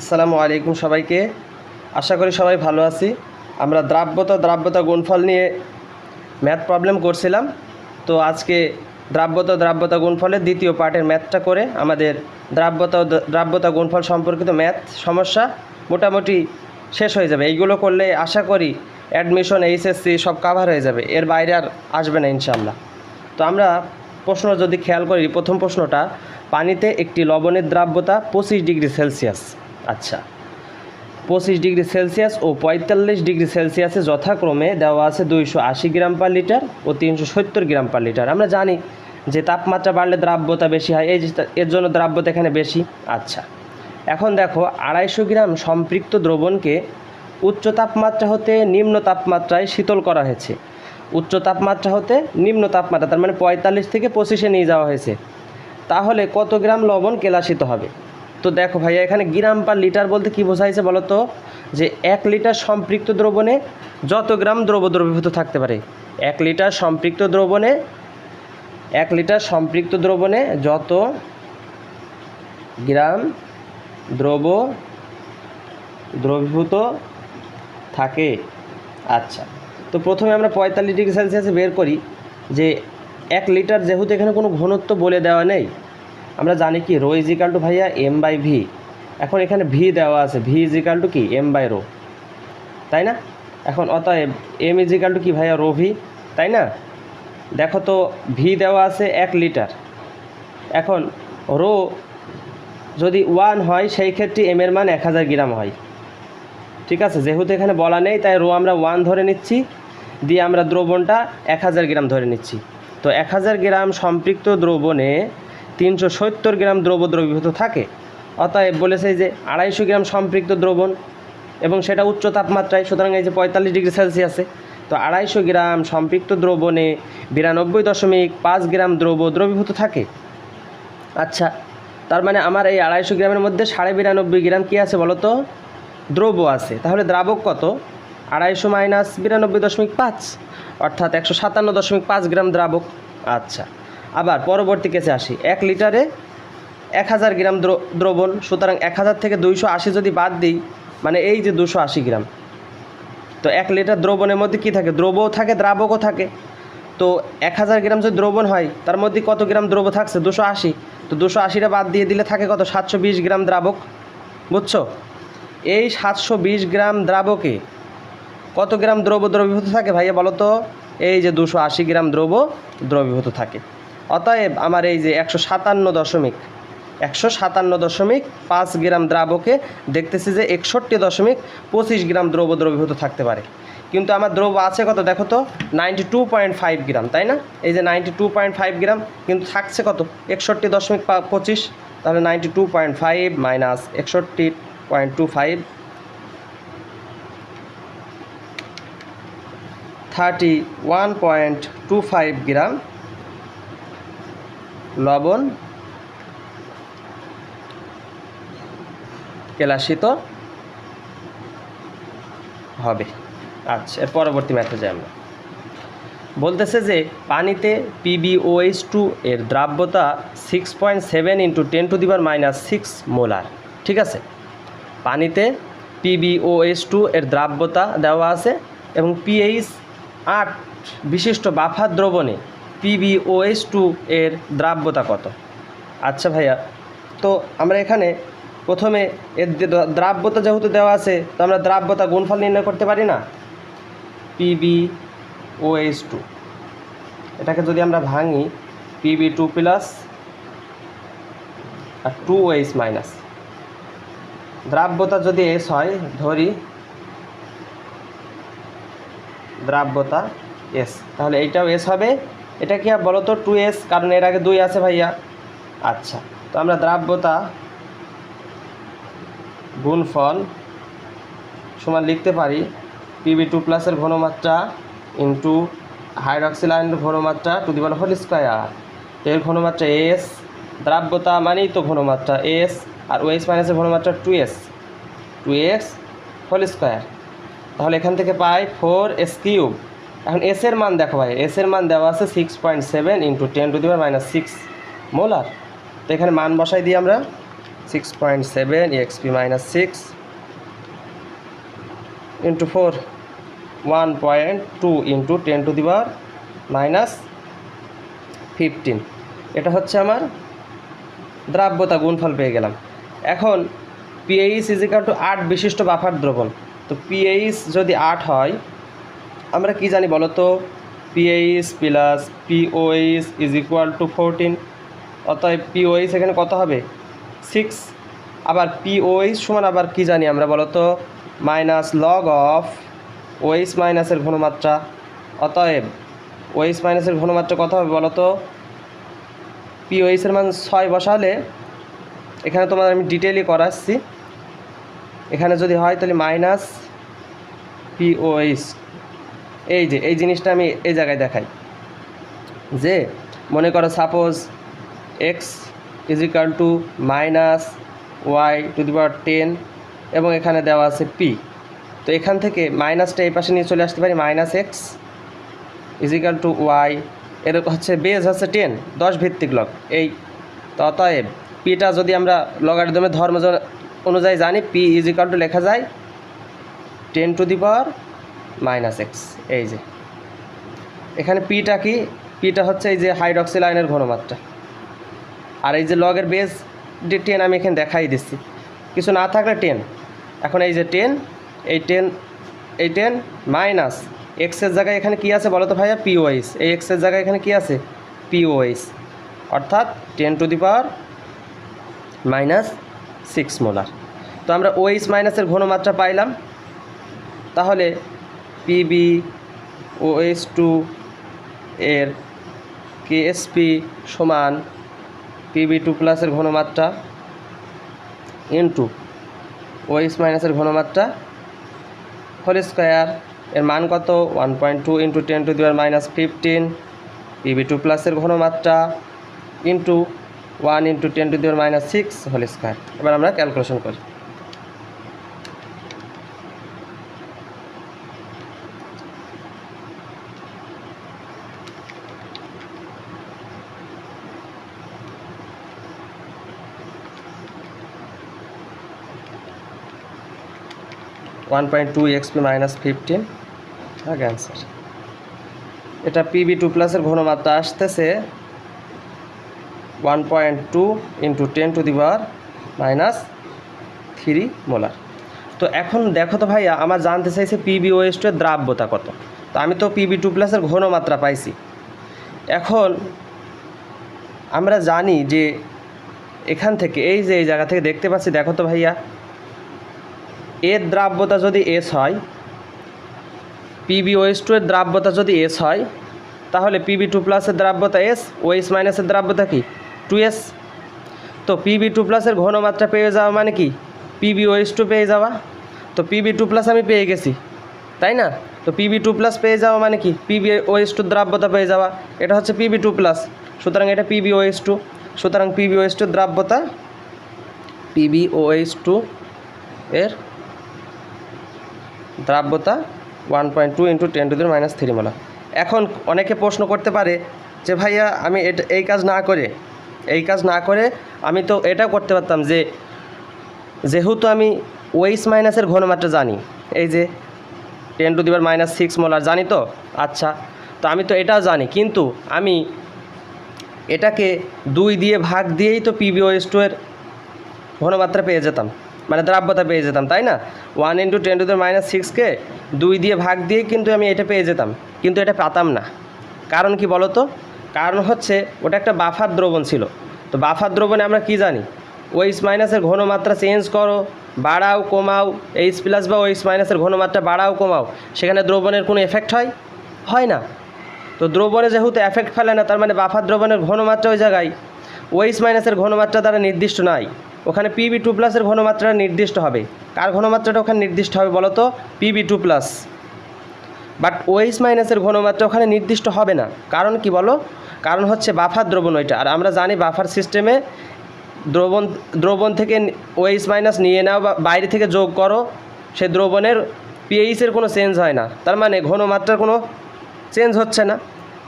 আসসালামু আলাইকুম সবাইকে। আশা করি সবাই ভালো আছি। আমরা দ্রাব্যতা দ্রাব্যতা গুণফল নিয়ে ম্যাথ প্রবলেম করছিলাম। তো আজকে দ্রাব্যতা দ্রাব্যতা গুণফলের দ্বিতীয় পার্টের ম্যাথটা করে আমাদের দ্রাব্যতা দ্রাব্যতা গুণফল সম্পর্কিত ম্যাথ সমস্যা মোটামুটি শেষ হয়ে যাবে। এইগুলো করলে আশা করি অ্যাডমিশন এইচএসসি সব কাভার হয়ে যাবে। এর বাইরে আর আসবে না ইনশাল্লাহ তো আমরা প্রশ্ন যদি খেয়াল করি, প্রথম প্রশ্নটা, পানিতে একটি লবণের দ্রাব্যতা পঁচিশ ডিগ্রি সেলসিয়াস। আচ্ছা। পঁচিশ ডিগ্রি সেলসিয়াস ও পঁয়তাল্লিশ ডিগ্রি সেলসিয়াসে যথাক্রমে দেওয়া আছে দুইশো আশি গ্রাম পার লিটার ও তিনশো সত্তর গ্রাম পার লিটার। আমরা জানি যে তাপমাত্রা বাড়লে দ্রাব্যতা বেশি হয়, এই এর জন্য দ্রাব্যতা এখানে বেশি। আচ্ছা। এখন দেখো, আড়াইশো গ্রাম সম্পৃক্ত দ্রবণকে উচ্চ তাপমাত্রা হতে নিম্ন তাপমাত্রায় শীতল করা হয়েছে। উচ্চ তাপমাত্রা হতে নিম্ন তাপমাত্রা, তার মানে পঁয়তাল্লিশ থেকে পঁচিশে নিয়ে যাওয়া হয়েছে। তাহলে কত গ্রাম লবণ কেলাসিত হবে? তো দেখো ভাইয়া, এখানে গ্রাম পার লিটার বলতে কি বোঝাইছে বলো তো যে এক লিটার সম্পৃক্ত দ্রবণে যত গ্রাম দ্রব দ্রবীভূত থাকতে পারে, এক লিটার সম্পৃক্ত দ্রবণে, এক লিটার সম্পৃক্ত দ্রবণে যত গ্রাম দ্রব দ্রবীভূত থাকে। আচ্ছা তো প্রথমে আমরা পঁয়তাল্লিশ ডিগ্রি সেলসিয়াসে বের করি যে এক লিটার যেহেতু এখানে কোনো ঘনত্ব বলে দেওয়া নেই আমরা জানি কি, রো ইজিকাল টু ভাইয়া এম বাই ভি এখন এখানে ভি দেওয়া আছে ভি ইজিকাল টু কি এম বাই রো। তাই না? এখন অতএব এম ইজিকাল টু কি ভাইয়া, রো ভি তাই না? দেখো তো ভি দেওয়া আছে এক লিটার। এখন রো যদি ওয়ান হয়, সেই ক্ষেত্রে এম এর মান এক হাজার গ্রাম হয়। ঠিক আছে? যেহেতু এখানে বলা নেই, তাই রো আমরা ওয়ান ধরে নিচ্ছি, দিয়ে আমরা দ্রবণটা এক হাজার গ্রাম ধরে নিচ্ছি। তো এক হাজার গ্রাম সম্পৃক্ত দ্রবণে তিনশো সত্তর গ্রাম দ্রব দ্রবীভূত থাকে। অতএব বলেছে যে আড়াইশো গ্রাম সম্পৃক্ত দ্রবণ এবং সেটা উচ্চ তাপমাত্রায়, সুতরাং এই যে পঁয়তাল্লিশ ডিগ্রি সেলসিয়াসে তো আড়াইশো গ্রাম সম্পৃক্ত দ্রবণে বিরানব্বই দশমিক পাঁচ গ্রাম দ্রব দ্রবীভূত থাকে। আচ্ছা তার মানে আমার এই আড়াইশো গ্রামের মধ্যে সাড়ে বিরানব্বই গ্রাম কী আছে বলো তো? দ্রব্য আছে। তাহলে দ্রাবক কত? আড়াইশো মাইনাস বিরানব্বই দশমিক পাঁচ, অর্থাৎ একশো সাতান্ন দশমিক পাঁচ গ্রাম দ্রাবক। আচ্ছা আবার পরবর্তী কেসে আসি। এক লিটারে এক হাজার গ্রাম দ্র- দ্রবণ, সুতরাং এক হাজার থেকে দুইশো আশি যদি বাদ দিই মানে এই যে দুশো আশি গ্রাম, তো এক লিটার দ্রবণের মধ্যে কী থাকে? দ্রবও থাকে, দ্রাবকও থাকে। তো এক হাজার গ্রাম যদি দ্রবণ হয়, তার মধ্যে কত গ্রাম দ্রব থাকছে? দুশো আশি। তো দুশো আশিটা বাদ দিয়ে দিলে থাকে কত? সাতশো বিশ গ্রাম দ্রাবক। বুঝছ? এই সাতশো বিশ গ্রাম দ্রাবকে কত গ্রাম দ্রব দ্রবীভূত থাকে ভাইয়া বলো তো? এই যে দুশো আশি গ্রাম দ্রব দ্রবীভূত থাকে। অতএব আমার এই যে একশো সাতান্ন দশমিক, একশো সাতান্ন দশমিক পাঁচ গ্রাম দ্রাবকে দেখতেছি যে একষট্টি দশমিক পঁচিশ গ্রাম দ্রব দ্রবীভূত থাকতে পারে। কিন্তু আমার দ্রব আছে কত দেখো তো? Ninety two point five gram, তাই না? এই যে ninety two point five gram, কিন্তু থাকছে কত? একষট্টি দশমিক পঁচিশ, তাহলে ninety two point five minus একষট্টি point two five, thirty one point two five gram লবণ, কেলাসিত হবে। আচ্ছা এর পরবর্তী ম্যাথে আমরা। বলতেছে যে পানিতে P B O H two এর দ্রাব্যতা six point seven into ten to the power minus six molar ঠিক আছে? পানিতে পিবিওএস টু এর দ্রাব্যতা দেওয়া আছে এবং পিএইচ আট বিশিষ্ট বাফার দ্রবণে পিবিওএস টু এর দ্রাব্যতা কত? আচ্ছা ভাইয়া, তো আমরা এখানে প্রথমে এর দ্রাব্যতা যেহেতু দেওয়া আছে, তো আমরা দ্রাব্যতা গুণফল নির্ণয় করতে পারি না? পিবি ওএস টু এটাকে যদি আমরা ভাঙি পিবি টু প্লাস আর টু ওএইচ মাইনাস দ্রাব্যতা যদি এস হয়, ধরি, দ্রাব্যতা এস তাহলে এইটাও এস হবে। এটা কি বলো তো টু এস কারণ এর আগে দুই আছে ভাইয়া। আচ্ছা তো আমরা দ্রাব্যতা গুণফল সমান লিখতে পারি। পিবি টু প্লাসের ঘনমাত্রা ইন্টু হাইড্রক্সিল ঘনমাত্রা টু দি হোল স্কোয়ার এর ঘনমাত্রা এস দ্রাব্যতা মানেই তো ঘনমাত্রা এস আর ওএস মাইনাসের ঘনমাত্রা two S two X whole square তাহলে এখান থেকে পাই ফোর এস কিউব এখন এস এর মান দেখো ভাই এস এর মান দেওয়া আছে six point seven into ten to the power minus six molar তো এখানে মান বসাই দিই আমরা six point seven exp minus six into four one point two into ten to the power minus fifteen এটা হচ্ছে আমার দ্রাব্যতা গুণফল পেয়ে গেলাম। এখন পিএইচ ইজিকাল টু আট বিশিষ্ট বাফার দ্রবণ। তো পিএইচ যদি আট হয় আমরা কি জানি বলো তো? P H plus P O H is equal to fourteen অতএব পিওএইচ এখানে কত হবে? সিক্স আবার পিওএইচ সমান আবার কি জানি আমরা বলো তো? মাইনাস লগ অফ ওএইচ মাইনাসের ঘনমাত্রা। অতএব ওএইচ মাইনাসের ঘনমাত্রা কত হবে বলো তো? পিওএইচের মান ছয় বসালে, এখানে তোমার আমি ডিটেলই করাচ্ছি। এখানে যদি হয় তাহলে মাইনাস পিওএইচ এই যে, এই জিনিসটা আমি এই জায়গায় দেখাই। যে, মনে করো suppose X equal to minus Y to the power ten এবং এখানে দেওয়া আছে পি তো এখান থেকে মাইনাসটা এই পাশে নিয়ে চলে আসতে পারি minus X equal to Y এর হচ্ছে বেজ হচ্ছে টেন দশ ভিত্তিক লগ এই অতএব পিটা যদি আমরা লগারিদমের ধর্ম অনুযায়ী জানি পি ইজিক্যাল টু লেখা যায় ten to the power minus X এই যে। এখানে পিটা কি? পিটা হচ্ছে এই যে হাইড্রক্সিল আয়নের ঘনমাত্রা। আর এই যে লগের বেজ টেন আমি এখানে দেখাই দিচ্ছি। কিছু না থাকলে টেন এখন এই যে টেন এই টেন এই টেন মাইনাস এক্সের জায়গায় এখানে কি আছে বলো তো ভাইয়া পিওএইচ এই এক্সের জায়গায় এখানে কি আছে? পিওএইচ অর্থাৎ ten to the power minus six molar তো আমরা ওএইচ মাইনাসের ঘনমাত্রা পাইলাম। তাহলে P B O S two এর কেএসপি সমান পিবি টু প্লাসের ঘনমাত্রা ইন্টু ওএইচ মাইনাসের ঘনমাত্রা হোল স্কোয়ার এর মান কত? One point two into ten to the power minus fifteen P B two প্লাসের ঘনমাত্রা into one into ten to the power minus six whole square এবার আমরা ক্যালকুলেশন করি। One point two exp minus fifteen আগে answer এটা PB two প্লাসের ঘনমাত্রা আসতেছে one point two into ten to the power minus three molar তো এখন দেখো তো ভাইয়া, আমার জানতে চাইছে পিবি ওয়েস্টের দ্রাব্যতা কত। তো আমি তো পিবি টু প্লাসের ঘনমাত্রা পাইছি। এখন আমরা জানি যে এখান থেকে, এই যে এই জায়গা থেকে দেখতে পাচ্ছি, দেখো তো ভাইয়া এর দ্রাব্যতা যদি এস হয় পিবি ওএস টু এর দ্রাব্যতা যদি এস হয় তাহলে পিবি টু প্লাসের দ্রাব্যতা এস ওএস মাইনাসের দ্রাব্যতা কি টু এস তো পিবি টু প্লাসের ঘনমাত্রা পেয়ে যাওয়া মানে কি পিবি ওএস টু পেয়ে যাওয়া তো পিবি টু প্লাস আমি পেয়ে গেছি তাই না তো পিবি টু প্লাস পেয়ে যাওয়া মানে কি পিবি ওএস টু দ্রাব্যতা পেয়ে যাওয়া এটা হচ্ছে পিবি টু প্লাস সুতরাং এটা P B O S two সুতরাং P B O S two দ্রাব্যতা P B O S two এর দ্রাব্যতা one point two into ten to the minus three molar. এখন অনেকে প্রশ্ন করতে পারে যে, ভাইয়া, আমি এটা, এই কাজ না করে, এই কাজ না করে আমি তো এটা করতে পারতাম যে, যেহেতু আমি ওয়েস মাইনাসের ঘনমাত্রা জানি, এই যে ten to the power minus six molar জানি তো আচ্ছা তো আমি তো এটাও জানি, কিন্তু আমি এটাকে দুই দিয়ে ভাগ দিয়েই তো পিবিওএস টু এর ঘনমাত্রা পেয়ে যেতাম। মানে দ্রাব্যতা পেয়ে যেতাম, তাই না? One into ten to the minus সিক্সকে দুই দিয়ে ভাগ দিয়ে কিন্তু আমি এটা পেয়ে যেতাম, কিন্তু এটা পাতাম না। কারণ কি বলো তো কারণ হচ্ছে ওটা একটা বাফার দ্রবণ ছিল। তো বাফার দ্রবণে আমরা কি জানি? ওইস মাইনাসের ঘনমাত্রা চেঞ্জ করো, বাড়াও, কমাও এইচ প্লাস বা ওইস মাইনাসের ঘনমাত্রা বাড়াও, কমাও, সেখানে দ্রবণের কোনো এফেক্ট হয়? হয় না। তো দ্রবণে যেহেতু এফেক্ট ফেলে না, তার মানে বাফার দ্রবণের ঘনমাত্রা ওই জায়গায় ওইস মাইনাসের ঘনমাত্রা দ্বারা নির্দিষ্ট নাই। ওখানে পিবি টু প্লাসের ঘনমাত্রা নির্দিষ্ট হবে। কার ঘনমাত্রাটা ওখানে নির্দিষ্ট হবে বলো তো? P B two plus but ওইস মাইনাসের ঘনমাত্রা ওখানে নির্দিষ্ট হবে না। কারণ কি বলো? কারণ হচ্ছে বাফার দ্রবণ ওইটা। আর আমরা জানি বাফার সিস্টেমে দ্রবণ দ্রবণ থেকে ওইস মাইনাস নিয়ে নাও বা বাইরে থেকে যোগ করো, সে দ্রবণের পিএইচের কোনো চেঞ্জ হয় না। তার মানে ঘনমাত্রার কোনো চেঞ্জ হচ্ছে না।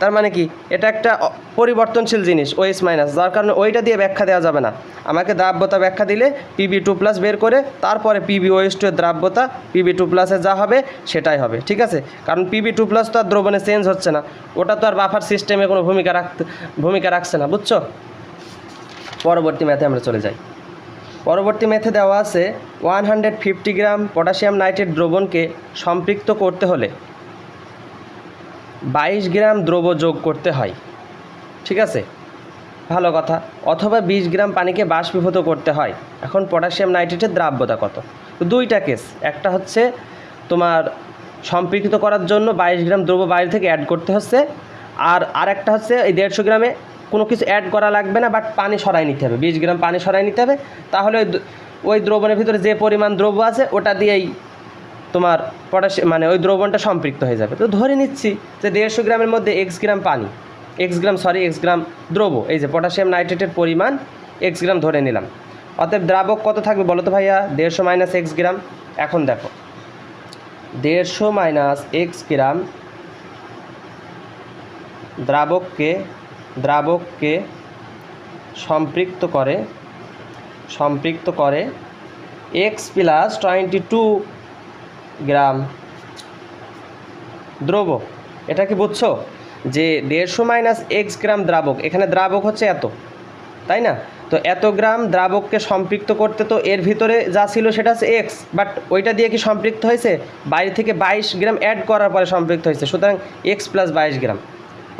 তার মানে কি? এটা একটা পরিবর্তনশীল জিনিস ওএস মাইনাস যার কারণে ওইটা দিয়ে ব্যাখ্যা দেওয়া যাবে না। আমাকে দ্রাব্যতা ব্যাখ্যা দিলে পিবি টু প্লাস বের করে তারপরে পিবি ওএস টু এর দ্রাব্যতা পিবি টু প্লাসে যা হবে সেটাই হবে, ঠিক আছে? কারণ পিবি টু প্লাস তো আর দ্রবণে চেঞ্জ হচ্ছে না। ওটা তো আর বাফার সিস্টেমে কোনো ভূমিকা রাখতে, ভূমিকা রাখছে না, বুঝছ? পরবর্তী ম্যাথে আমরা চলে যাই। পরবর্তী ম্যাথে দেওয়া আছে one hundred fifty gram potassium nitrate দ্রবণকে সম্পৃক্ত করতে হলে বাইশ গ্রাম দ্রব যোগ করতে হয়। ঠিক আছে? ভালো কথা। অথবা বিশ গ্রাম পানিকে বাষ্পীভূত করতে হয়। এখন পটাশিয়াম নাইট্রেটের দ্রাব্যতা কত? দুইটা কেস একটা হচ্ছে তোমার সম্পৃক্ত করার জন্য বাইশ গ্রাম দ্রব্য বাইরে থেকে অ্যাড করতে হচ্ছে। আর আরেকটা হচ্ছে এই দেড়শো গ্রামে কোনো কিছু অ্যাড করা লাগবে না বাট পানি সরাই নিতে হবে। বিশ গ্রাম পানি সরাই নিতে হবে। তাহলে ওই দ্রবণের ভিতরে যে পরিমাণ দ্রব্য আছে, ওটা দিয়েই তোমার পটাশিয়াম মানে ওই দ্রবণটা সম্পৃক্ত হয়ে যাবে। তো ধরে নিচ্ছি যে দেড়শো গ্রামের মধ্যে এক্স গ্রাম পানি X gram sorry X gram দ্রব্য এই যে পটাশিয়াম নাইট্রেটের পরিমাণ এক্স গ্রাম ধরে নিলাম। অতএব দ্রাবক কত থাকবে বলো তো ভাইয়া? দেড়শো মাইনাস এক্স গ্রাম, এখন দেখো। দেড়শো মাইনাস এক্স গ্রাম দ্রাবককে দ্রাবককে সম্পৃক্ত করে সম্পৃক্ত করে X plus twenty two gram. দ্রব, এটা কি বুঝছ? যে দেড়শো মাইনাস এক্স গ্রাম দ্রাবক, এখানে দ্রাবক হচ্ছে এত, তাই না? তো এত গ্রাম দ্রাবককে সম্পৃক্ত করতে তো এর ভিতরে যা ছিল সেটা হচ্ছে এক্স বাট ওইটা দিয়ে কি সম্পৃক্ত হয়েছে? বাইরে থেকে বাইশ গ্রাম অ্যাড করার পরে সম্পৃক্ত হয়েছে, সুতরাং এক্স প্লাস বাইশ গ্রাম।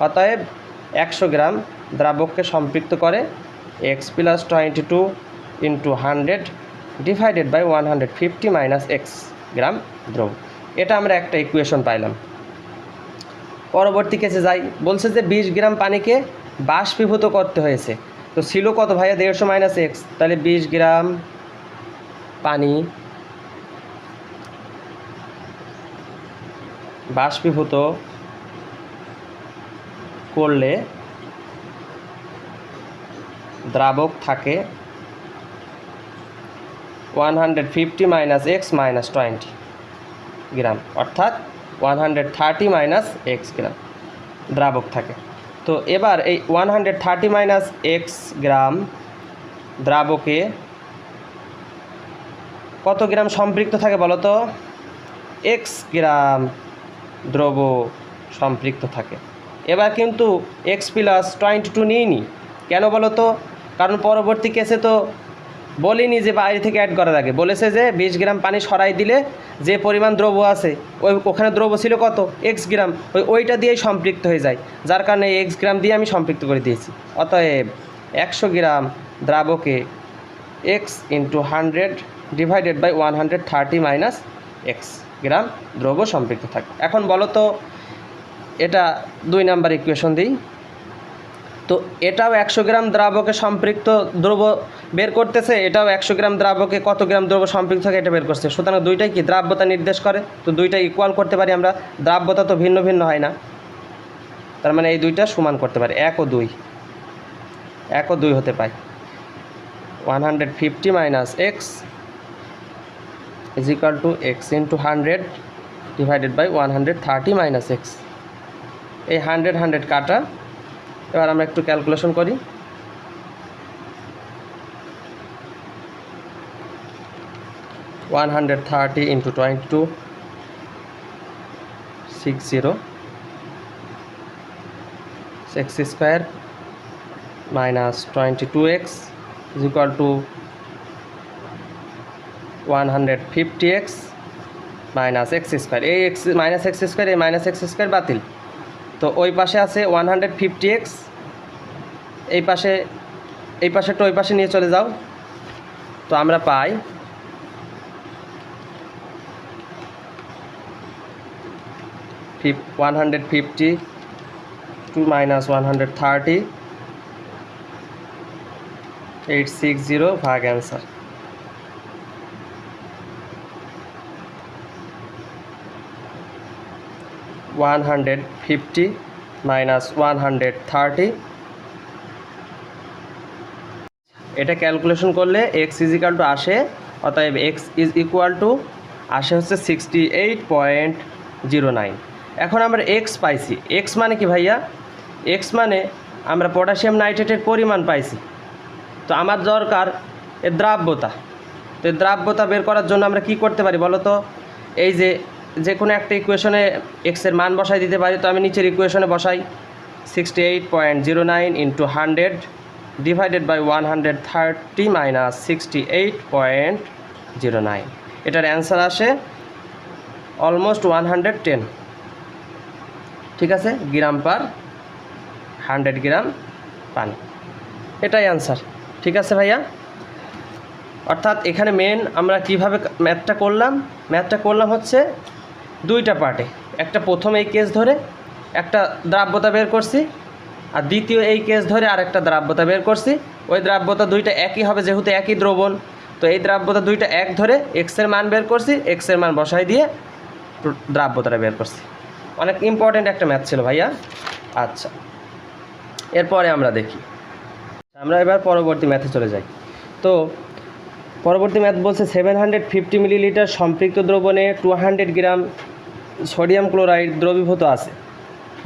অতএব একশো গ্রাম দ্রাবককে সম্পৃক্ত করে X plus twenty two into hundred divided by one hundred fifty minus X gram দ্রব। এটা আমরা একটা ইকুয়েশন পাইলাম। পরবর্তী কেসে যাই। বলছে যে বিশ গ্রাম পানিকে বাষ্পীভূত করতে হয়েছে। তো ছিল কত ভাইয়া? দেড়শো মাইনাস এক্স তাহলে বিশ গ্রাম পানি বাষ্পীভূত করলে দ্রাবক থাকে one hundred fifty minus X minus twenty gram অর্থাৎ one hundred thirty minus X gram দ্রাবক থাকে। তো এবার এই one hundred thirty minus X gram দ্রাবকে কত গ্রাম সম্পৃক্ত থাকে বলো তো? এক্স গ্রাম দ্রব সম্পৃক্ত থাকে। এবার কিন্তু এক্স প্লাস টোয়েন্টি টু নিইনি। কেন বলো তো? কারণ পরবর্তী কেসে তো বলিনি যে বাইরে থেকে অ্যাড করা লাগে বলেছে যে বিশ গ্রাম পানি সরাই দিলে যে পরিমাণ দ্রব্য আছে, ওই ওখানে দ্রব্য ছিল কত? X gram. ওই ওইটা দিয়েই সম্পৃক্ত হয়ে যায়। যার কারণে এক্স গ্রাম দিয়ে আমি সম্পৃক্ত করে দিয়েছি। অতএব একশো গ্রাম দ্রাবকে X into hundred divided by one hundred thirty minus X gram দ্রব্য সম্পৃক্ত থাকে। এখন বলো তো, এটা দুই নাম্বার ইকুয়েশন দিই। তো এটাও একশো গ্রাম দ্রাবকে সম্পৃক্ত দ্রব্য বের করতেছে, এটাও একশো গ্রাম দ্রাবকে কত গ্রাম দ্রব্য সম্পৃক্ত থাকে এটা বের করছে। সুতরাং দুইটাই কি দ্রাব্যতা নির্দেশ করে? তো দুইটা ইকুয়াল করতে পারি আমরা, দ্রাব্যতা তো ভিন্ন ভিন্ন হয় না। তার মানে এই দুইটা সমান করতে পারি, এক ও দুই। এক ও দুই হতে পাই। One hundred fifty minus X is equal to X into hundred divided by one hundred thirty minus X. এই হান্ড্রেড হান্ড্রেড কাটা, এবার আমরা একটু ক্যালকুলেশন করি। One hundred thirty into twenty two six zero X square minus twenty two X is equal to one hundred fifty X minus X square এই X minus X square এই minus X square বাতিল। তো ওই পাশে আছে one hundred fifty x এই পাশে, এই পাশেরটা ওই পাশে নিয়ে চলে যাও। তো আমরা পাই ফিফ one hundred fifty two minus one hundred thirty eight six zero ভাগ answer one hundred fifty minus one hundred এটা ক্যালকুলেশন করলে এক্স ইজ ইকাল টু আসে, অতএব এক্স ইজ ইকুয়াল টু আসে হচ্ছে sixty eight point zero nine এখন আমরা x পাইছি। এক্স মানে কি ভাইয়া? এক্স মানে আমরা পটাশিয়াম নাইট্রেটের পরিমাণ পাইছি। তো আমার দরকার এর দ্রাব্যতা। তো এই দ্রাব্যতা বের করার জন্য আমরা কি করতে পারি বলো তো? এই যে যে কোনো একটা ইকুয়েশনে এক্সের মান বসাই দিতে পারি। তো আমি নিচের ইকুয়েশনে বসাই sixty eight point zero nine into hundred divided by one hundred thirty minus sixty eight point zero nine এটার অ্যান্সার আসে অলমোস্ট ওয়ান হান্ড্রেড টেন ঠিক আছে? গ্রাম পার হান্ড্রেড গ্রাম পানি। এটাই অ্যান্সার ঠিক আছে ভাইয়া? অর্থাৎ এখানে মেন আমরা কীভাবে ম্যাথটা করলাম? ম্যাথটা করলাম হচ্ছে দুইটা পার্টে একটা প্রথম এই কেস ধরে, একটা দ্রাব্যতা বের করছি, আর দ্বিতীয় এই কেস ধরে আর একটা দ্রাব্যতা বের করছি। ওই দ্রাব্যতা দুইটা একই হবে, যেহেতু একই দ্রবণ। তো এই দ্রাব্যতা দুইটা এক ধরে এক্সের মান বের করছি এক্সের মান বসাই দিয়ে দ্রাব্যতাটা বের করছি। অনেক ইম্পর্ট্যান্ট একটা ম্যাথ ছিল ভাইয়া। আচ্ছা। এরপরে আমরা দেখি। আমরা এবার পরবর্তী ম্যাথে চলে যাই। তো, পরবর্তী ম্যাথ বলছে সেভেন হান্ড্রেড ফিফটি মিলিলিটার সম্পৃক্ত দ্রবণে two hundred gram sodium chloride দ্রবীভূত আছে।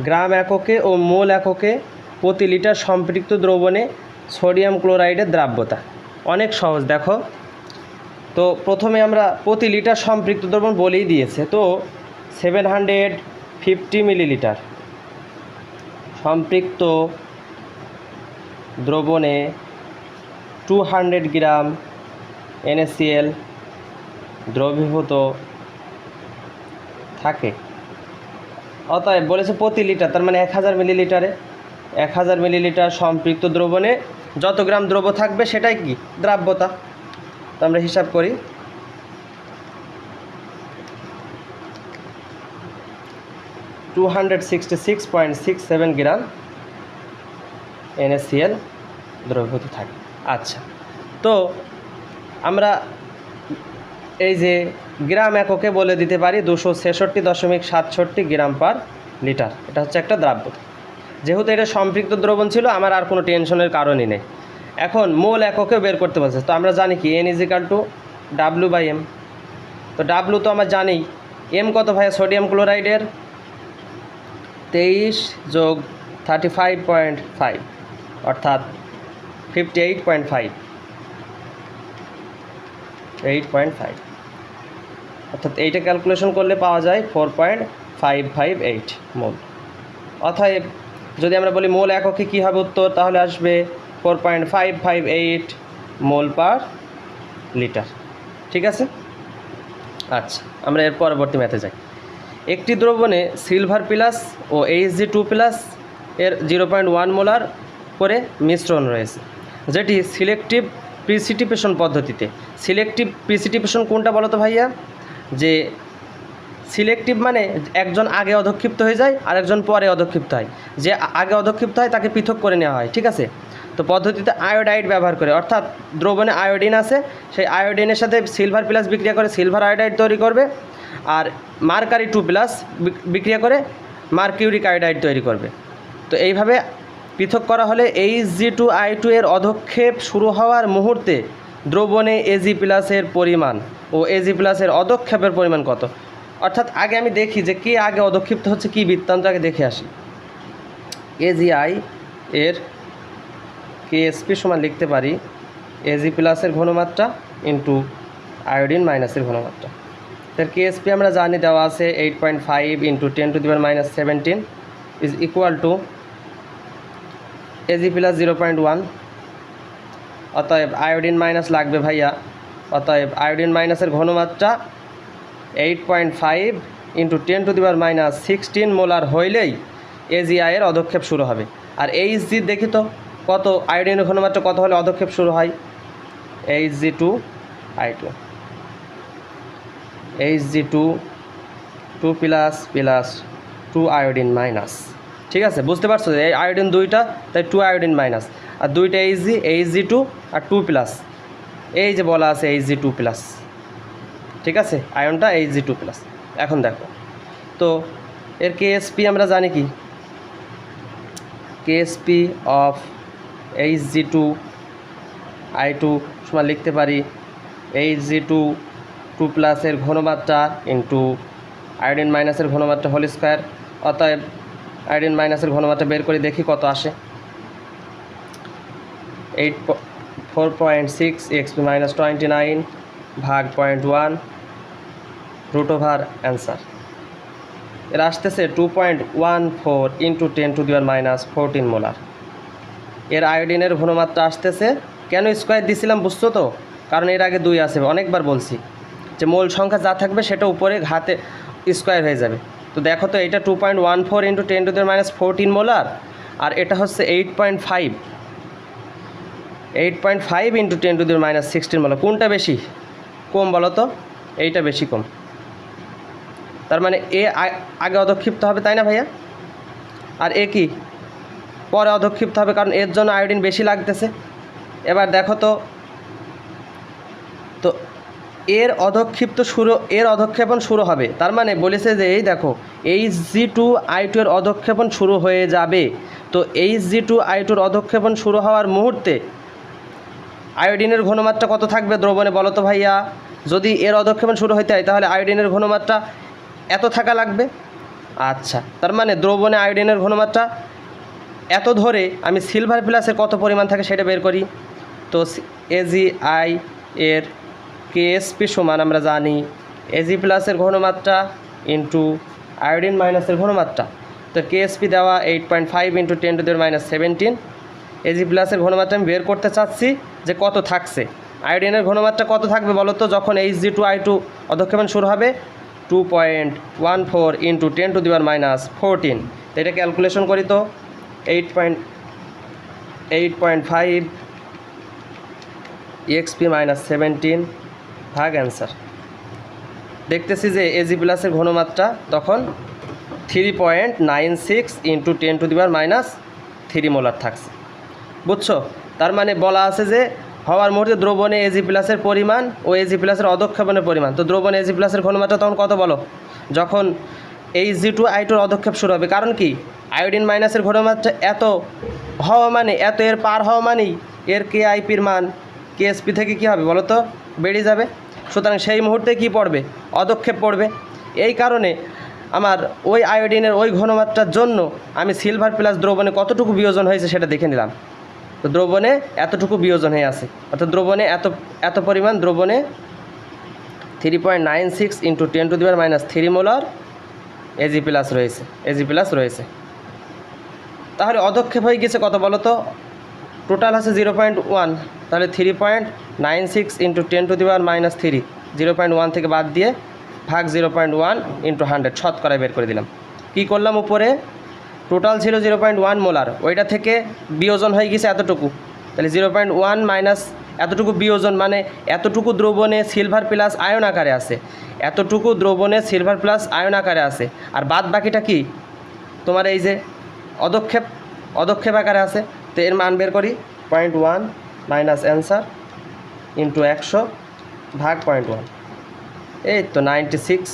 গ্রাম এককে ও মোল এককে প্রতি লিটার সম্পৃক্ত দ্রবণে সোডিয়াম ক্লোরাইডের দ্রাব্যতা। অনেক সহজ, দেখো। তো, প্রথমে আমরা প্রতি লিটার সম্পৃক্ত দ্রবণ বলেই দিয়েছে। তো সেভেন হান্ড্রেড ফিফটি মিলিলিটার। সম্পৃক্ত দ্রবণে টু হান্ড্রেড গ্রাম এনএসিএল দ্রবীভূত থাকে। অতএব বলেছে প্রতি লিটার, তার মানে এক হাজার মিলিলিটারে। এক হাজার মিলিলিটার সম্পৃক্ত দ্রবণে যত গ্রাম দ্রব্য থাকবে সেটাই কি? দ্রাব্যতা। তো আমরা হিসাব করি। Two hundred sixty six point six seven gram N A C L দ্রবীভূত থাকে। আচ্ছা তো আমরা এই যে গ্রাম এককে বলে দিতে পারি দুশো ছেষট্টি দশমিক সাতষট্টি গ্রাম পার লিটার এটা হচ্ছে একটা দ্রাব্য। যেহেতু এটা সম্পৃক্ত দ্রবণ ছিল, আমার আর কোনো টেনশনের কারণই নেই। এখন মোল এককে বের করতে বলছে। তো আমরা জানি কি N equal to W by M তো ডাব্লু তো আমরা জানি এম কত ভাই সোডিয়াম ক্লোরাইডের তেইশ যোগ থার্টি ফাইভ পয়েন্ট ফাইভ অর্থাৎ fifty eight point five eight point five অর্থাৎ এইটা ক্যালকুলেশন করলে পাওয়া যায় four point five five eight mole. অতএব যদি আমরা বলি মোল এককে কী হবে উত্তর, তাহলে আসবে four point five five eight mole per litre. ঠিক আছে? আচ্ছা আমরা এর পরবর্তী ম্যাথে যাই। একটি দ্রবণে সিলভার প্লাস ও এইচজি টু প্লাস এর জিরো পয়েন্ট ওয়ান মোলার করে মিশ্রণ রয়েছে, যেটি সিলেক্টিভ প্রিসিটিপেশন পদ্ধতিতে। সিলেক্টিভ প্রিসিটিপেশন কোনটা বলো তো ভাইয়া? যে সিলেক্টিভ মানে একজন আগে অধক্ষিপ্ত হয়ে যায় আর একজন পরে অধক্ষিপ্ত হয়। যে আগে অধক্ষিপ্ত হয়, তাকে পৃথক করে নেওয়া হয়, ঠিক আছে? তো পদ্ধতিতে আয়োডাইড ব্যবহার করে, অর্থাৎ দ্রবণে আয়োডিন আছে, সেই আয়োডিনের সাথে সিলভার প্লাস বিক্রিয়া করে সিলভার আয়োডাইড তৈরি করবে আর মার্কারি টু প্লাস বিক্রিয়া করে মার্কিউরিক আয়োডাইড তৈরি করবে। তো এইভাবে পৃথক করা হলে H G two I two এর অধক্ষেপ শুরু হওয়ার মুহূর্তে দ্রবণে এজি প্লাসের পরিমাণ ও এজি প্লাসের অধক্ষেপের পরিমাণ কত? অর্থাৎ আগে আমি দেখি যে কে আগে অধক্ষিপ্ত হচ্ছে, কী বৃত্তান্ত আগে দেখে আসি। এজিআই এর কেএসপি সমান লিখতে পারি এজি প্লাসের ঘনমাত্রা ইন্টু আয়োডিন মাইনাসের ঘনমাত্রা। তার কেএসপি আমরা জানি দেওয়া আছে eight point five into ten to the power minus seventeen is equal to A G plus zero point one অতএব আয়োডিন মাইনাস লাগবে ভাইয়া। অতএব আয়োডিন মাইনাসের ঘনমাত্রা eight point five into ten to the power minus sixteen molar হইলেই এজিআইয়ের অধক্ষেপ শুরু হবে। আর এইচ জি দেখি তো, কত আয়োডিনের ঘনমাত্রা কত হলে অধক্ষেপ শুরু হয়? H G two I two H G two two plus plus two iodine minus ঠিক আছে, বুঝতে পারছ? এই আয়োডিন দুইটা, তাই টু আয়োডিন মাইনাস আর দুইটা H G H G two আর টু প্লাস এই যে বলা আছে এইচ জি টু প্লাস ঠিক আছে? আয়নটা এইচ জি টু প্লাস এখন দেখো। তো, এর কেএসপি আমরা জানি কি? K S P of H G two I two সমান লিখতে পারি এইচ জি টু টু প্লাসের ঘনমাত্রা ইন্টু আয়োডিন মাইনাসের ঘনমাত্রা হোল স্কোয়ার অতএব আয়োডিন মাইনাসের ঘনমাত্রা বের করে দেখি কত আসে। Eight four point six exp minus twenty nine ভাগ point one root over answer এর আসতেছে two point one four into ten to the power minus fourteen molar এর আয়োডিনের ঘনমাত্রা আসতেছে, কেন স্কোয়ার দিছিলাম বুঝছ তো? কারণ এর আগে দুই আছে, অনেকবার বলছি। যে মোল সংখ্যা যা থাকবে সেটা উপরে ঘাতে স্কোয়ার হয়ে যাবে। তো দেখো তো এটা two point one four into ten to the power minus fourteen molar আর এটা হচ্ছে eight point five eight point five into ten to the power minus sixteen molar কোনটা বেশি? কম বলো তো। এইটা বেশি কম। তার মানে এ আগে অধক্ষিপ্ত হবে, তাই না ভাইয়া? আর এ কি? পরে অধক্ষিপ্ত হবে কারণ এর জন্য আয়োডিন বেশি লাগতেছে। এবার দেখো তো তো এর অধক্ষিপ্ত শুরু, এর অধক্ষেপণ শুরু হবে। তার মানে বলেছে যে, এই দেখো H G two I two এর অধক্ষেপণ শুরু হয়ে যাবে। তো এইচ জি টু আই টুর অধক্ষেপণ শুরু হওয়ার মুহূর্তে আয়োডিনের ঘনমাত্রা কত থাকবে দ্রবণে বলো তো ভাইয়া? যদি এর অধক্ষেপণ শুরু হইতে হয় তাহলে আয়োডিনের ঘনমাত্রা এত থাকা লাগবে? আচ্ছা তার মানে দ্রবণে আয়োডিনের ঘনমাত্রা এত ধরে আমি সিলভার প্লাসের কত পরিমাণ থাকে সেটা বের করি? তো এজি আই এর কেএসপি সমান আমরা জানি এজি প্লাসের ঘনমাত্রা ইন্টু আয়োডিন মাইনাসের ঘনমাত্রা। তো কেএসপি দেওয়া eight point five into ten to there minus seventeen AG প্লাসের ঘনমাত্রা আমি বের করতে চাচ্ছি যে কত থাকছে। আয়োডিনের ঘনমাত্রা কত থাকবে বলো তো? যখন H G two I two অধক্ষেপণ শুরু হবে two point one four into ten to দেওয়ার মাইনাস ফোরটিন তো এটা ক্যালকুলেশন করি তো। Eight point eight point five XP minus seventeen ভাগ অ্যান্সার। দেখতেছি যে এজি প্লাসের ঘনমাত্রা তখন three point nine six into ten to দিবার মাইনাস থ্রি মোলার থাকছে। বুঝছ? তার মানে বলা আছে যে হওয়ার মুহূর্তে দ্রবণে এজি প্লাসের পরিমাণ ও এজি প্লাসের অধক্ষেপণের পরিমাণ। তো দ্রবণে এজি প্লাসের ঘনমাত্রা তখন কত বলো? যখন এই জি টু আই টুর অধক্ষেপ শুরু হবে। কারণ কি? আয়োডিন মাইনাসের ঘনমাত্রা এত হওয়া মানে এত এর পার হওয়া মানেই এর কে আইপির মান কেএসপি থেকে কি হবে বলো তো? বেড়ে যাবে। সুতরাং সেই মুহূর্তে কি পড়বে? অদক্ষেপ পড়বে। এই কারণে আমার ওই আয়োডিনের ওই ঘনমাত্রার জন্য আমি সিলভার প্লাস দ্রবণে কতটুকু বিয়োজন হয়েছে সেটা দেখে নিলাম। তো দ্রবণে এতটুকু বিয়োজন হয়ে আছে। অর্থাৎ দ্রবণে এত এত পরিমাণ দ্রবণে three point nine six into ten to দিবার minus three molar AG plus রয়েছে এজি প্লাস রয়েছে। তাহলে অদক্ষেপ হয়ে গেছে কত বলো তো টোটাল আছে জিরো পয়েন্ট ওয়ান তাহলে three point nine six into ten to দিবার minus three zero point one থেকে বাদ দিয়ে ভাগ zero point one into hundred শতকরায় বের করে দিলাম। কী করলাম উপরে? টোটাল ছিল জিরো পয়েন্ট ওয়ান মোলার ওইটা থেকে বিয়োজন হয়ে গেছে এতটুকু। তাহলে জিরো পয়েন্ট ওয়ান মাইনাস এতটুকু বিয়োজন মানে এতটুকু দ্রবণে সিলভার প্লাস আয়ন আকারে আছে। এতটুকু দ্রবণে সিলভার প্লাস আয়ন আকারে আছে। আর বাদ বাকিটা কি? তোমার এই যে অদক্ষেপ অদক্ষেপ আকারে আছে। তো এর মান বের করি point one minus answer into একশো ভাগ পয়েন্ট ওয়ান এই তো নাইনটি সিক্স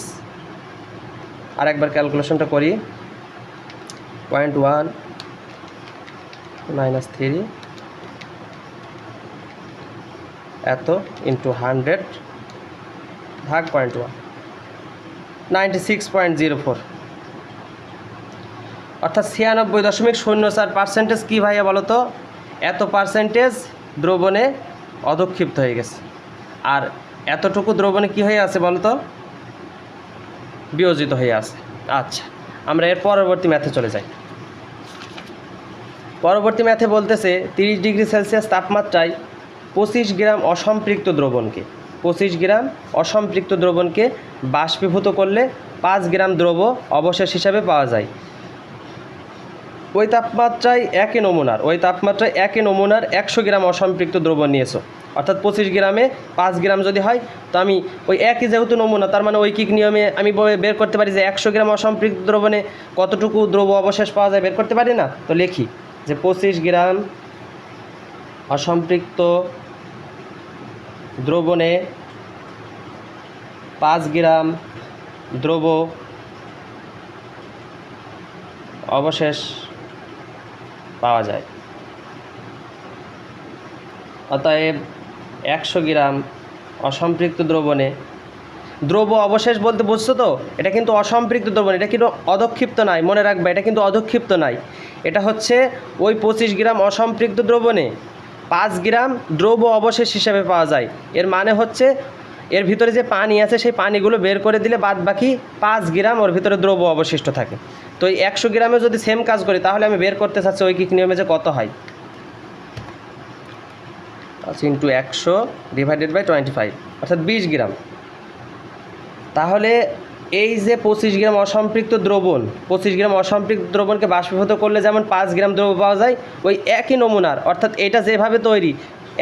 আর একবার ক্যালকুলেশনটা করি। পয়েন্ট ওয়ান মাইনাস থ্রি এত ইন্টু হান্ড্রেড ভাগ point one ninety six point zero four অর্থাৎ ছিয়ানব্বই দশমিক শূন্য চার পার্সেন্টেজ কী ভাইয়া বলো তো এত পার্সেন্টেজ দ্রবণে অধক্ষিপ্ত হয়ে গেছে। আর এতটুকু দ্রবণে কী হয়ে আছে বলো তো? বিয়োজিত হয়ে আছে। আচ্ছা আমরা এর পরবর্তী ম্যাথে চলে যাই। পরবর্তী ম্যাথে বলতেছে, তিরিশ ডিগ্রি সেলসিয়াস তাপমাত্রায় পঁচিশ গ্রাম অসম্পৃক্ত দ্রবণকে, পঁচিশ গ্রাম অসম্পৃক্ত দ্রবণকে বাষ্পীভূত করলে পাঁচ গ্রাম দ্রব অবশেষ হিসাবে পাওয়া যায়। ওই তাপমাত্রায় একই নমুনার, ওই তাপমাত্রায় একই নমুনার একশো গ্রাম অসম্পৃক্ত দ্রবণ নিয়েছো। অর্থাৎ পঁচিশ গ্রামে পাঁচ গ্রাম যদি হয়, তো আমি ওই একই যেহেতু নমুনা, তার মানে ঐকিক নিয়মে আমি বের করতে পারি যে একশো গ্রাম অসম্পৃক্ত দ্রবণে কতটুকু দ্রব্য অবশেষ পাওয়া যায় বের করতে পারি না? তো লেখি, যে পঁচিশ গ্রাম অসম্পৃক্ত দ্রবণে পাঁচ গ্রাম দ্রব অবশেষ পাওয়া যায়। অতএব একশো গ্রাম অসম্পৃক্ত দ্রবণে, দ্রব্য অবশেষ বলতে বুঝছ তো? এটা কিন্তু অসম্পৃক্ত দ্রবণ, এটা কিন্তু অদক্ষিপ্ত নয় মনে রাখবে, এটা কিন্তু অদক্ষিপ্ত নয় এটা হচ্ছে ওই পঁচিশ গ্রাম অসম্পৃক্ত দ্রবণে পাঁচ গ্রাম দ্রব্য অবশেষ হিসাবে পাওয়া যায়। এর মানে হচ্ছে এর ভিতরে যে পানি আছে, সেই পানিগুলো বের করে দিলে বাদ বাকি পাঁচ গ্রাম ওর ভিতরে দ্রব্য অবশিষ্ট থাকে। তো এই একশো গ্রামে যদি সেম কাজ করি, তাহলে আমি বের করতে চাচ্ছি ঐকিক নিয়মে যে কত হয়? আচ্ছা ইন্টু একশো ডিভাইডেড বাই টোয়েন্টি ফাইভ অর্থাৎ বিশ গ্রাম। তাহলে এই যে পঁচিশ গ্রাম অসম্পৃক্ত দ্রবণ, পঁচিশ গ্রাম অসম্পৃক্ত দ্রবণকে বাষ্পীভূত করলে যেমন পাঁচ গ্রাম দ্রব্য পাওয়া যায়, ওই একই নমুনার, অর্থাৎ এটা যেভাবে তৈরি,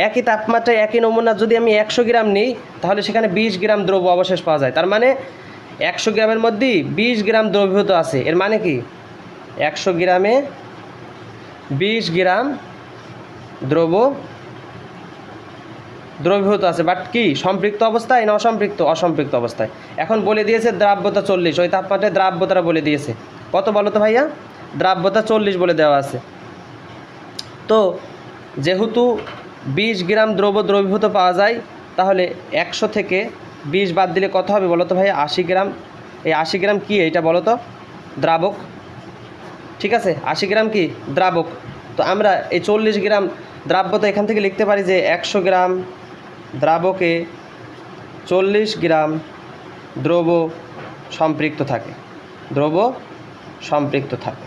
একই তাপমাত্রায় একই নমুনা যদি আমি একশো গ্রাম নিই, তাহলে সেখানে বিশ গ্রাম দ্রব্য অবশেষ পাওয়া যায়। তার মানে একশো গ্রামের মধ্যেই বিশ গ্রাম দ্রবীভূত আছে। এর মানে কি? একশো গ্রামে বিশ গ্রাম দ্রব্য দ্রবীভূত আছে। বাট কি, সম্পৃক্ত অবস্থায় না অসম্পৃক্ত? অসম্পৃক্ত অবস্থায়। এখন বলে দিয়েছে দ্রাব্যতা চল্লিশ। ওই তাপমাত্রায় দ্রাব্যতাটা বলে দিয়েছে। কত বলো তো ভাইয়া? দ্রাব্যতা চল্লিশ বলে দেওয়া আছে। তো যেহেতু বিশ গ্রাম দ্রব্য দ্রবীভূত পাওয়া যায়, তাহলে একশো থেকে বিশ বাদ দিলে কত হবে বলো তো ভাইয়া আশি গ্রাম। এই আশি গ্রাম কি এটা বলো তো? দ্রাবক। ঠিক আছে? আশি গ্রাম কি? দ্রাবক। তো আমরা এই চল্লিশ গ্রাম দ্রাব্য তো এখান থেকে লিখতে পারি যে একশো গ্রাম দ্রাবকে চল্লিশ গ্রাম দ্রব্য সম্পৃক্ত থাকে। দ্রব্য সম্পৃক্ত থাকে।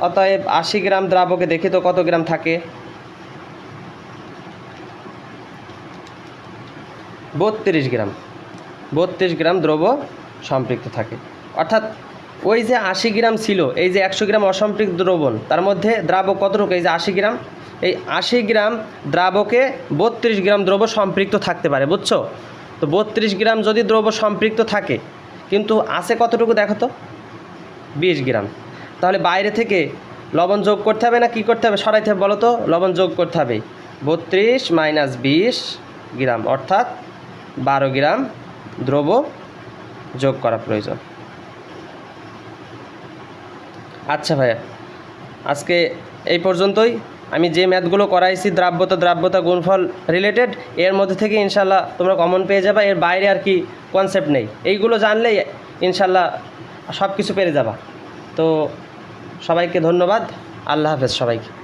অতএব আশি গ্রাম দ্রাবকে দেখি তো কত গ্রাম থাকে? বত্রিশ গ্রাম। বত্রিশ গ্রাম দ্রব্য সম্পৃক্ত থাকে। অর্থাৎ ওই যে আশি গ্রাম ছিল, এই যে একশো গ্রাম অসম্পৃক্ত দ্রবণ তার মধ্যে দ্রাবক কতটুকু? এই যে আশি গ্রাম। এই আশি গ্রাম দ্রাবকে বত্রিশ গ্রাম দ্রব্য সম্পৃক্ত থাকতে পারে, বুঝছ? তো বত্রিশ গ্রাম যদি দ্রব্য সম্পৃক্ত থাকে, কিন্তু আছে কতটুকু দেখো তো? বিশ গ্রাম। তাহলে বাইরে থেকে লবণ যোগ করতে হবে না কি করতে হবে? সরাইতে হবে, বলো তো। লবণ যোগ করতে হবে। বত্রিশ মাইনাস বিশ গ্রাম, অর্থাৎ বারো গ্রাম দ্রব্য যোগ করা প্রয়োজন। আচ্ছা ভাইয়া, আজকে এই পর্যন্তই। আমি যে ম্যাথগুলো করাইছি, দ্রাব্যতা দ্রাব্যতা গুণফল রিলেটেড এর মধ্যে থেকে ইনশাল্লাহ তোমরা কমন পেয়ে যাবা। এর বাইরে আর কি কনসেপ্ট নেই। এইগুলো জানলেই ইনশাল্লাহ সব কিছু পেরে যাবা। তো সবাইকে ধন্যবাদ। আল্লাহ হাফেজ সবাইকে।